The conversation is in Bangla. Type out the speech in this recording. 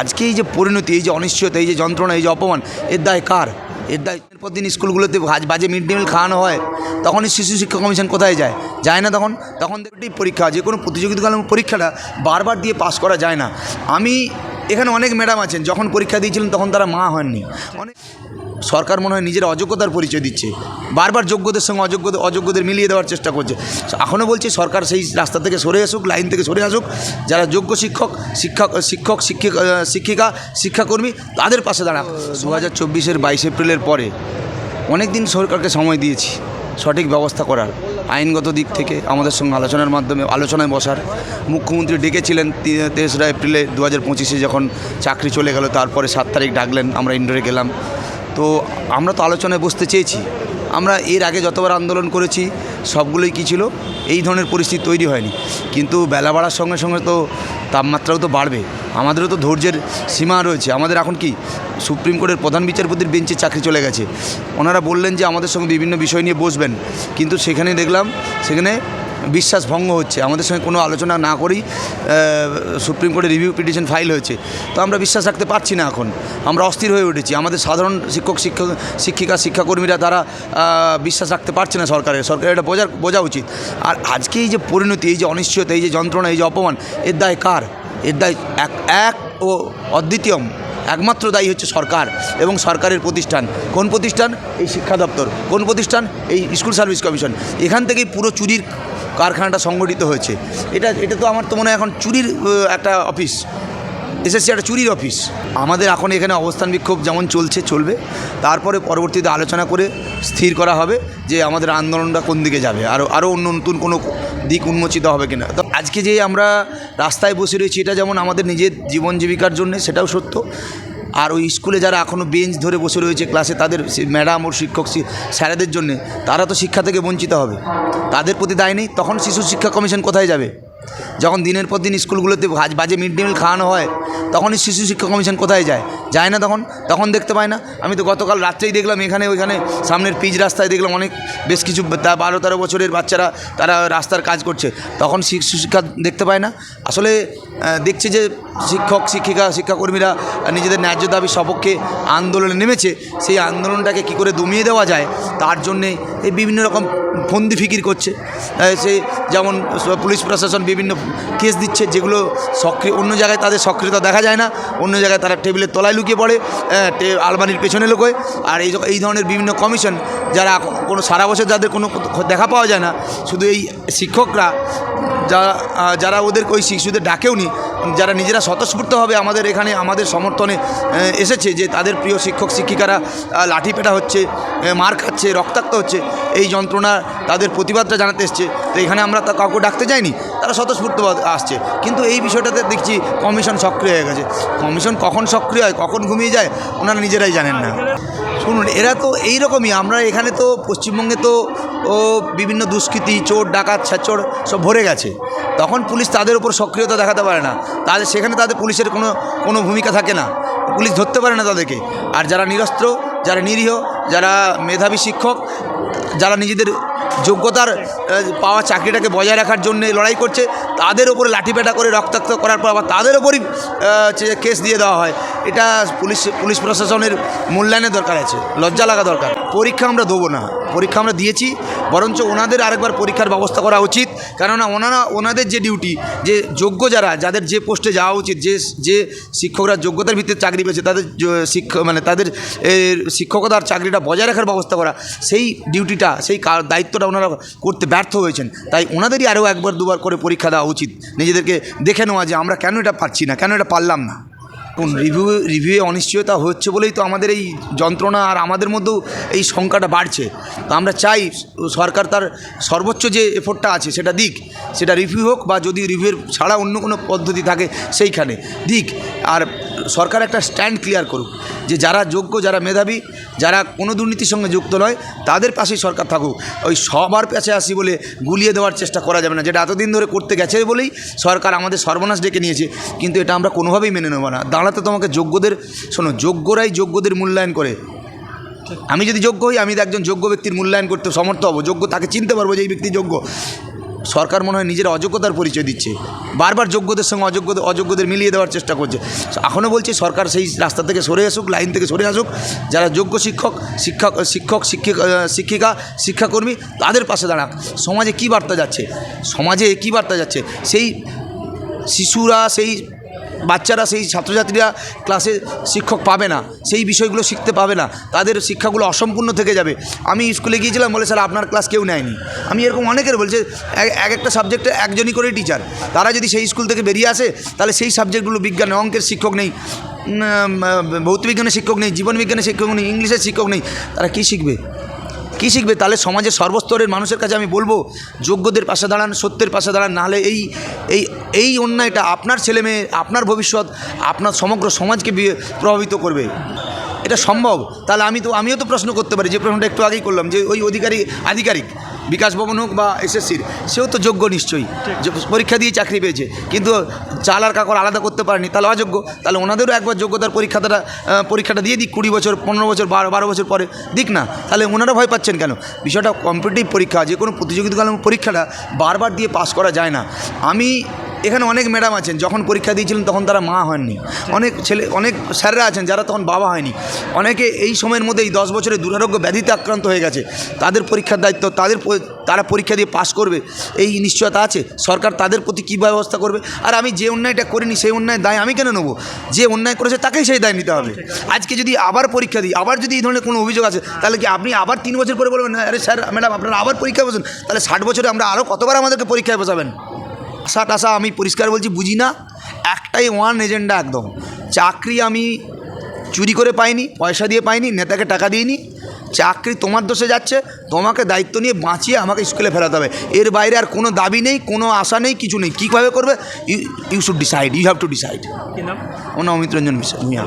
আজকে এই যে পরিণতি, এই যে অনিশ্চয়তা, এই যে যন্ত্রণা, এই যে অপমান, এর দায় কার? এর দায় দিনের পর দিন স্কুলগুলোতে বাজে মিড ডে মিল খাওয়ানো হয়। তখনই শিশু শিক্ষা কমিশন কোথায় যায়? যায় না তখন? তখন দেখি পরীক্ষা, যে কোনো প্রতিযোগিতামূলক পরীক্ষাটা বারবার দিয়ে পাস করা যায় না। আমি, এখানে অনেক ম্যাডাম আছেন, যখন পরীক্ষা দিয়েছিলেন তখন তারা মা হননি। অনেক সরকার মনে হয় নিজের অযোগ্যতার পরিচয় দিচ্ছে। বারবার যোগ্যদের সঙ্গে অযোগ্য অযোগ্যদের মিলিয়ে দেওয়ার চেষ্টা করছে। এখনও বলছি সরকার সেই রাস্তা থেকে সরে আসুক, লাইন থেকে সরে আসুক। যারা যোগ্য শিক্ষক শিক্ষক শিক্ষক, শিক্ষিকা শিক্ষিকা, শিক্ষাকর্মী, তাদের পাশে দাঁড়াক। দু হাজার চব্বিশের বাইশ এপ্রিলের পরে অনেক দিন সরকারকে সময় দিয়েছি সঠিক ব্যবস্থা করার। আইনগত দিক থেকে আমাদের সঙ্গে আলোচনার মাধ্যমে আলোচনায় বসার। মুখ্যমন্ত্রী ডেকেছিলেন তেসরা এপ্রিলে দু হাজার যখন চাকরি চলে গেল, তারপরে সাত তারিখ ডাকলেন, আমরা ইন্ডোরে গেলাম। তো আমরা তো আলোচনায় বসতে চেয়েছি। আমরা এর আগে যতবার আন্দোলন করেছি, সবগুলোই কী ছিল? এই ধরনের পরিস্থিতি তৈরি হয়নি। কিন্তু বেলা বাড়ার সঙ্গে সঙ্গে তো তাপমাত্রাও তো বাড়বে। আমাদেরও তো ধৈর্যের সীমা রয়েছে। আমাদের এখন কি সুপ্রিম কোর্টের প্রধান বিচারপতির বেঞ্চে চাকরি চলে গেছে। ওনারা বললেন যে আমাদের সঙ্গে বিভিন্ন বিষয় নিয়ে বসবেন। কিন্তু সেখানে দেখলাম, সেখানে বিশ্বাস ভঙ্গ হচ্ছে। আমাদের সঙ্গে কোনো আলোচনা না করেই সুপ্রিম কোর্টে রিভিউ পিটিশন ফাইল হয়েছে। তো আমরা বিশ্বাস রাখতে পারছি না এখন। আমরা অস্থির হয়ে উঠেছি। আমাদের সাধারণ শিক্ষক শিক্ষক, শিক্ষিকা, শিক্ষাকর্মীরা তারা বিশ্বাস রাখতে পারছে না সরকারের। সরকারের এটা বোঝা বোঝা উচিত। আর আজকে এই যে পরিণতি, এই যে অনিশ্চয়তা, এই যে যন্ত্রণা, এই যে অপমান, এর দায় কার? এর দায় এক এক ও অদ্বিতীয়ম। একমাত্র দায়ী হচ্ছে সরকার এবং সরকারের প্রতিষ্ঠান। কোন প্রতিষ্ঠান? এই শিক্ষা দপ্তর। কোন প্রতিষ্ঠান? এই স্কুল সার্ভিস কমিশন। এখান থেকেই পুরো চুরির কারখানাটা সংগঠিত হয়েছে। এটা এটা তো আমার তো মনে হয় এখন চুরির একটা অফিস। এসএসসি একটা চুরির অফিস। আমাদের এখন এখানে অবস্থান বিক্ষোভ যেমন চলছে, চলবে। তারপরে পরবর্তীতে আলোচনা করে স্থির করা হবে যে আমাদের আন্দোলনটা কোন দিকে যাবে। আরও আরও অন্য নতুন কোনো দিক উন্মোচিত হবে কিনা। তো আজকে যে আমরা রাস্তায় বসে রয়েছি, এটা যেমন আমাদের নিজের জীবন জীবিকার জন্য, সেটাও সত্য। আর ওই স্কুলে যারা এখনও বেঞ্চ ধরে বসে রয়েছে ক্লাসে, তাদের ম্যাডাম ও শিক্ষক স্যারেদের জন্য, তারা তো শিক্ষা থেকে বঞ্চিত হবে। তাদের প্রতি দায় নেই, তখন শিশু শিক্ষা কমিশন কোথায় যাবে? যখন দিনের পর দিন স্কুলগুলোতে ভাজ বাজে মিড ডে মিল খাওয়ানো হয়, তখনই শিশু শিক্ষা কমিশন কোথায় যায়? যায় না তখন তখন দেখতে পায় না। আমি তো গতকাল রাত্রেই দেখলাম এখানে, ওইখানে সামনের পিচ রাস্তায় দেখলাম অনেক, বেশ কিছু বারো তেরো বছরের বাচ্চারা, তারা রাস্তার কাজ করছে। তখন শিশু শিক্ষা দেখতে পায় না। আসলে দেখছে যে শিক্ষক, শিক্ষিকা, শিক্ষাকর্মীরা নিজেদের ন্যায্য দাবি সপক্ষে আন্দোলনে নেমেছে। সেই আন্দোলনটাকে কি করে দমিয়ে দেওয়া যায়? তার জন্যে এই বিভিন্ন রকম ফন্দি ফিকির করছে। সে যেমন পুলিশ প্রশাসন বিভিন্ন কেস দিচ্ছে, যেগুলো সক্রিয়, অন্য জায়গায় তাদের সক্রিয়তা দেখা যায় না, অন্য জায়গায় তারা টেবিলের তলায় লুকিয়ে পড়ে আলমারির পেছনে লুকোয়। আর এই এই ধরনের বিভিন্ন কমিশন, যারা কোনো সারা বছর যাদের কোনো দেখা পাওয়া যায় না, শুধু এই শিক্ষকরা যারা যারা ওদেরকে ওই শিশুদের ডাকেও নি যারা নিজেরা স্বতঃস্ফূর্তভাবে আমাদের এখানে আমাদের সমর্থনে এসেছে যে তাদের প্রিয় শিক্ষক, শিক্ষিকারা লাঠি পেটা হচ্ছে মার খাচ্ছে, রক্তাক্ত হচ্ছে, এই যন্ত্রণা তাদের প্রতিবাদটা জানাতে এসছে। তো এখানে আমরা তা কাউকে ডাকতে যাইনি, তারা স্বতঃস্ফূর্ত আসছে। কিন্তু এই বিষয়টাতে দেখছি কমিশন সক্রিয় হয়ে গেছে। কমিশন কখন সক্রিয় হয়, কখন ঘুমিয়ে যায়, ওনারা নিজেরাই জানেন না। শুনুন, এরা তো এইরকমই, আমরা এখানে তো পশ্চিমবঙ্গে তো বিভিন্ন দুষ্কৃতি, চোর, ডাকাত ছাচোর সব ভরে গেছে। তখন পুলিশ তাদের উপর সক্রিয়তা দেখাতে পারে না। তাদের সেখানে তাদের পুলিশের কোনো কোনো ভূমিকা থাকে না। পুলিশ ধরতে পারে না তাদেরকে। আর যারা নিরস্ত্র, যারা নিরীহ, যারা মেধাবী শিক্ষক, যারা নিজেদের যোগ্যতার পাওয়া চাকরিটাকে বজায় রাখার জন্য লড়াই করছে, তাদের ওপরে লাঠিপেটা করে রক্তাক্ত করার পর আবার তাদের ওপরই কেস দিয়ে দেওয়া হয়, এটা পুলিশ পুলিশ প্রশাসনের মূল্যায়নের দরকার আছে। লজ্জা লাগা দরকার। পরীক্ষা আমরা দেবো না। পরীক্ষা আমরা দিয়েছি, বরঞ্চ ওনাদের আরেকবার পরীক্ষার ব্যবস্থা করা উচিত। কেননা ওনারা, ওনাদের যে ডিউটি যে যোগ্য যারা, যাদের যে পোস্টে যাওয়া উচিত, যে যে শিক্ষকরা যোগ্যতার ভিত্তিতে চাকরি পেয়েছে, তাদের শিক্ষক মানে তাদের শিক্ষকতার চাকরিটা বজায় রাখার ব্যবস্থা করা, সেই ডিউটিটা সেই দায়িত্বটা ওনারা করতে ব্যর্থ হয়েছেন। তাই ওনাদেরই আরও একবার দুবার করে পরীক্ষা দেওয়া উচিত। নিজেদেরকে দেখে নেওয়া যে আমরা কেন এটা পারছি না, কেন এটা পারলাম না। কোন রিভিউ রিভিউয়ে অনিশ্চয়তা হচ্ছে বলেই তো আমাদের এই যন্ত্রণা আর আমাদের মধ্যেও এই সংখ্যাটা বাড়ছে। তো আমরা চাই সরকার তার সর্বোচ্চ যে এফোর্টটা আছে সেটা দিক সেটা রিভিউ হোক বা যদি রিভিউয়ের ছাড়া অন্য কোনো পদ্ধতি থাকে সেইখানে দিক। আর সরকার একটা স্ট্যান্ড ক্লিয়ার করুক যে যারা যোগ্য, যারা মেধাবী, যারা কোনো দুর্নীতির সঙ্গে যুক্ত নয়, তাদের পাশেই সরকার থাকুক। ওই সবার পাশে আসি বলে গুলিয়ে দেওয়ার চেষ্টা করা যাবে না, যেটা এতদিন ধরে করতে গেছে বলেই সরকার আমাদের সর্বনাশ ডেকে নিয়েছে। কিন্তু এটা আমরা কোনোভাবেই মেনে নেব না। দাঁড়াতে তোমাকে যোগ্যদের, শোনো, যোগ্যরাই যোগ্যদের মূল্যায়ন করে। আমি যদি যোগ্য হই, আমি একজন যোগ্য ব্যক্তির মূল্যায়ন করতে সমর্থ হব। যোগ্য তাকে চিনতে পারব যে এই ব্যক্তি যোগ্য। সরকার মনে হয় নিজের অযোগ্যতার পরিচয় দিচ্ছে। বারবার যোগ্যদের সঙ্গে অযোগ্য, অযোগ্যদের মিলিয়ে দেওয়ার চেষ্টা করছে। এখনও বলছে সরকার সেই রাস্তা থেকে সরে আসুক, লাইন থেকে সরে আসুক। যারা যোগ্য শিক্ষক শিক্ষক শিক্ষক, শিক্ষিক শিক্ষিকা, শিক্ষাকর্মী, তাদের পাশে দাঁড়াক। সমাজে কি বার্তা যাচ্ছে? সমাজে কি বার্তা যাচ্ছে? সেই শিশুরা, সেই বাচ্চারা সেই ছাত্রছাত্রীরা ক্লাসে শিক্ষক পাবে না, সেই বিষয়গুলো শিখতে পাবে না, তাদের শিক্ষাগুলো অসম্পূর্ণ থেকে যাবে। আমি স্কুলে গিয়েছিলাম, বলে, স্যার, আপনার ক্লাস কেউ নেয়নি। আমি এরকম অনেকের বলছে, এক এক একটা সাবজেক্টে একজনই করে টিচার তারা যদি সেই স্কুল থেকে বেরিয়ে আসে, তাহলে সেই সাবজেক্টগুলো বিজ্ঞান, অঙ্কের শিক্ষক নেই ভৌতবিজ্ঞানের শিক্ষক নেই জীবনবিজ্ঞানের শিক্ষক নেই, ইংলিশের শিক্ষক নেই, তারা কী শিখবে? কী শিখবে? তাহলে সমাজের সর্বস্তরের মানুষের কাছে আমি বলব, যোগ্যদের পাশে দাঁড়ান, সত্যের পাশে দাঁড়ান, নাহলে এই এই এই অন্যায়টা আপনার ছেলে মেয়ে, আপনার ভবিষ্যৎ, আপনার সমগ্র সমাজকে প্রভাবিত করবে। এটা সম্ভব? তাহলে আমি তো, আমিও তো প্রশ্ন করতে পারি, যে প্রশ্নটা একটু আগেই করলাম, যে ওই অধিকারী, আধিকারিক বিকাশ ভবন হোক বা এসএসসির সেও তো যোগ্য নিশ্চয়ই। পরীক্ষা দিয়ে চাকরি পেয়েছে, কিন্তু চাল আর কাকর আলাদা করতে পারেনি, তাহলে অযোগ্য। তাহলে ওনাদেরও একবার যোগ্যতার পরীক্ষাটা পরীক্ষাটা দিয়ে দিক, কুড়ি বছর, পনেরো বছর, বারো বারো বছর পরে। দিক না, তাহলে ওনারা ভয় পাচ্ছেন কেন? বিষয়টা কম্পিটিটিভ পরীক্ষা, যে কোনো প্রতিযোগিতামূলক পরীক্ষাটা বারবার দিয়ে পাস করা যায় না। আমি এখানে অনেক ম্যাডাম আছেন, যখন পরীক্ষা দিয়েছিলেন তখন তারা মা হননি। অনেক ছেলে, অনেক স্যাররা আছেন যারা তখন বাবা হয়নি। অনেকে এই সময়ের মধ্যে এই দশ বছরে দুরারোগ্য ব্যাধিতে আক্রান্ত হয়ে গেছে। তাদের পরীক্ষার দায়িত্ব, তাদের তারা পরীক্ষা দিয়ে পাশ করবে, এই নিশ্চয়তা আছে। সরকার তাদের প্রতি কী ব্যবস্থা করবে? আর আমি যে অন্যায়টা করিনি, সেই অন্যায় দায় আমি কেন নেব? যে অন্যায় করেছে তাকেই সেই দায় নিতে হবে। আজকে যদি আবার পরীক্ষা দিই, আবার যদি এই ধরনের কোনো অভিযোগ আছে তাহলে কি আপনি আবার তিন বছর পরে বলবেন, আরে স্যার, ম্যাডাম, আপনারা আবার পরীক্ষায় বসেন? তাহলে ষাট বছরে আমরা আরও কতবার আমাদেরকে পরীক্ষায় বসাবেন? আশা টাশা আমি পরিষ্কার বলছি বুঝি না। একটাই ওয়ান এজেন্ডা একদম। চাকরি আমি চুরি করে পাইনি পয়সা দিয়ে পাইনি নেতাকে টাকা দিইনি। চাকরি তোমার দোষে যাচ্ছে তোমাকে দায়িত্ব নিয়ে বাঁচিয়ে আমাকে স্কুলে ফেরাতে হবে। এর বাইরে আর কোনো দাবি নেই কোনো আশা নেই কিছু নেই। কীভাবে করবে? You you should decide you have to decide কি নাম? ওনা অমিত রঞ্জন মিশ্র মিয়া